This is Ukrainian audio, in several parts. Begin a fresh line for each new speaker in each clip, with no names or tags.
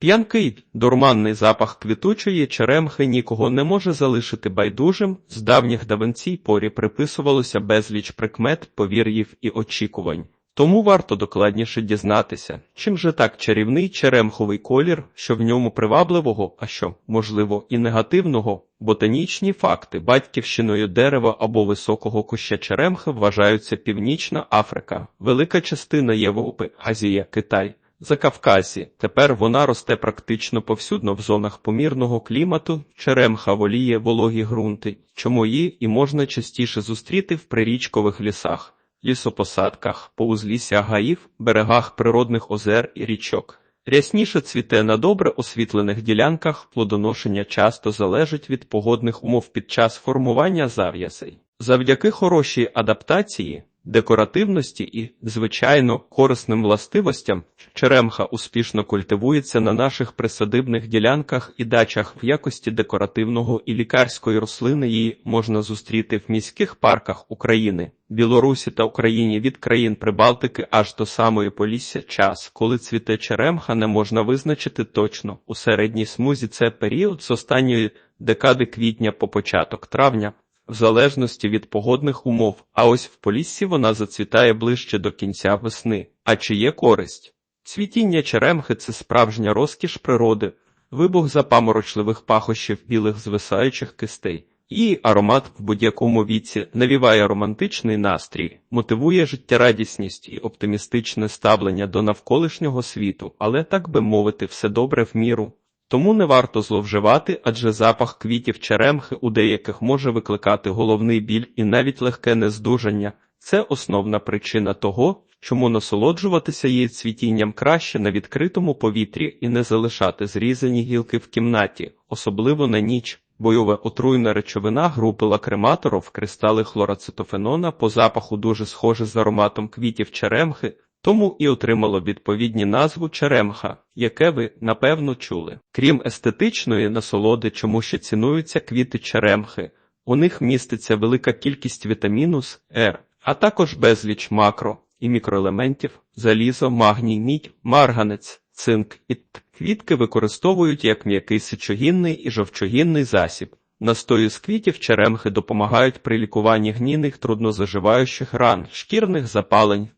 П'янкий, дурманний запах квітучої черемхи нікого не може залишити байдужим. З давніх давенцій порі приписувалося безліч прикмет, повір'їв і очікувань. Тому варто докладніше дізнатися, чим же так чарівний черемховий колір, що в ньому привабливого, а що, можливо, і негативного. Ботанічні факти батьківщиною дерева або високого куща черемхи вважаються Північна Африка, велика частина Європи, Азія, Китай. Закавказі. Тепер вона росте практично повсюдно в зонах помірного клімату, черемха воліє вологі ґрунти, чому її і можна частіше зустріти в прирічкових лісах, лісопосадках, по узліссях гаїв, берегах природних озер і річок. Рясніше цвіте на добре освітлених ділянках, плодоношення часто залежить від погодних умов під час формування зав'язей. Завдяки хорошій адаптації, декоративності і, звичайно, корисним властивостям, черемха успішно культивується на наших присадибних ділянках і дачах в якості декоративного і лікарської рослини її можна зустріти в міських парках України, Білорусі та Україні від країн Прибалтики аж до самої Полісся час, коли цвіте черемха не можна визначити точно. У середній смузі це період з останньої декади квітня по початок травня, в залежності від погодних умов, а ось в Поліссі вона зацвітає ближче до кінця весни. А чи є користь? Цвітіння черемхи це справжня розкіш природи, вибух запаморочливих пахощів білих звисаючих кистей. Її аромат в будь-якому віці навіває романтичний настрій, мотивує життєрадісність і оптимістичне ставлення до навколишнього світу, але так би мовити, все добре в міру. Тому не варто зловживати, адже запах квітів черемхи у деяких може викликати головний біль і навіть легке нездужання. Це основна причина того, чому насолоджуватися її цвітінням краще на відкритому повітрі і не залишати зрізані гілки в кімнаті, особливо на ніч. Бойове отруйна речовина групи лакрематоров кристали хлороцитофенона по запаху дуже схоже з ароматом квітів черемхи, тому і отримало відповідні назву черемха, яке ви, напевно, чули. Крім естетичної насолоди, чому ще цінуються квіти черемхи, у них міститься велика кількість вітаміну С, Р, а також безліч макро і мікроелементів, залізо, магній, мідь, марганець, цинк і т. Квітки використовують як м'який сечогінний і жовчогінний засіб. Настої з квітів черемхи допомагають при лікуванні гнійних труднозаживаючих ран, шкірних запалень,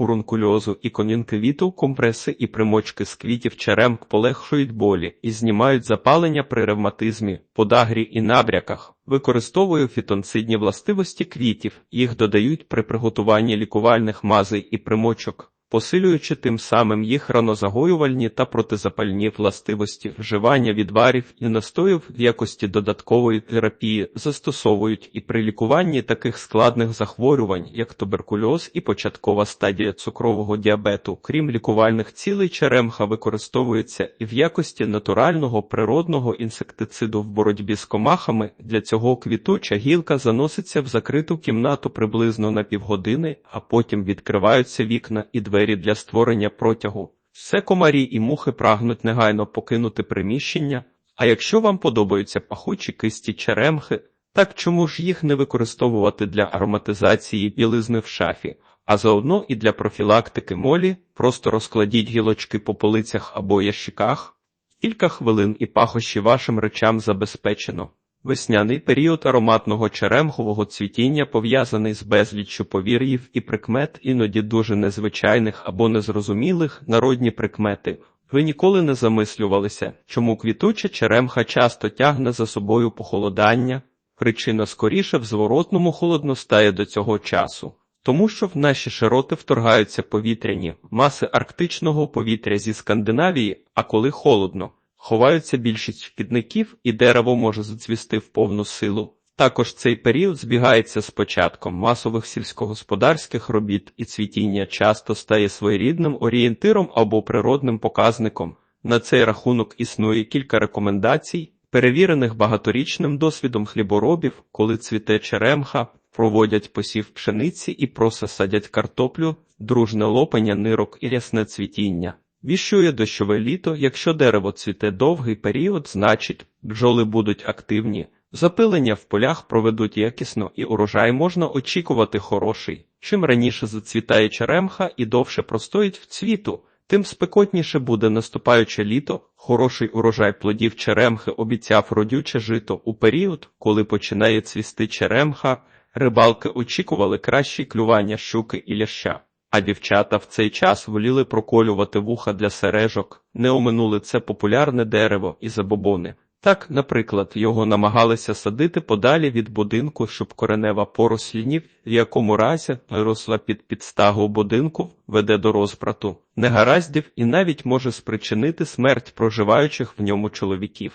урункульозу і кон'юнктивіту, компреси і примочки з квітів черемк полегшують болі і знімають запалення при ревматизмі, подагрі і набряках. Використовую фітонцидні властивості квітів, їх додають при приготуванні лікувальних мазей і примочок посилюючи тим самим їх ранозагоювальні та протизапальні властивості, вживання відварів і настоїв в якості додаткової терапії застосовують і при лікуванні таких складних захворювань, як туберкульоз і початкова стадія цукрового діабету, крім лікувальних цілей, черемха використовується і в якості натурального природного інсектициду в боротьбі з комахами. Для цього квітуча гілка заноситься в закриту кімнату приблизно на півгодини, а потім відкриваються вікна і двері двері для створення протягу. Все комарі і мухи прагнуть негайно покинути приміщення, а якщо вам подобаються пахучі кисті черемхи, так чому ж їх не використовувати для ароматизації білизни в шафі, а заодно і для профілактики молі, просто розкладіть гілочки по полицях або ящиках, кілька хвилин і пахощі вашим речам забезпечено. Весняний період ароматного черемхового цвітіння пов'язаний з безліччю повір'їв і прикмет, іноді дуже незвичайних або незрозумілих народні прикмети. Ви ніколи не замислювалися, чому квітуча черемха часто тягне за собою похолодання, причина скоріше в зворотному холодностає до цього часу. Тому що в наші широти вторгаються повітряні маси арктичного повітря зі Скандинавії, а коли холодно. Ховаються більшість шкідників, і дерево може зацвісти в повну силу. Також цей період збігається з початком масових сільськогосподарських робіт, і цвітіння часто стає своєрідним орієнтиром або природним показником. На цей рахунок існує кілька рекомендацій, перевірених багаторічним досвідом хліборобів, коли цвіте черемха, проводять посів пшениці і просадять картоплю, дружне лопання нирок і рясне цвітіння. Віщує дощове літо, якщо дерево цвіте довгий період, значить бджоли будуть активні, запилення в полях проведуть якісно і урожай можна очікувати хороший. Чим раніше зацвітає черемха і довше простоїть в цвіту, тим спекотніше буде наступаюче літо. Хороший урожай плодів черемхи обіцяв родюче жито у період, коли починає цвісти черемха. Рибалки очікували кращі клювання щуки і ляща. А дівчата в цей час воліли проколювати вуха для сережок, не оминули це популярне дерево і забобони. Так, наприклад, його намагалися садити подалі від будинку, щоб коренева порослінів, в якому разі росла під підстагу будинку, веде до розбрату, негараздів і навіть може спричинити смерть проживаючих в ньому чоловіків.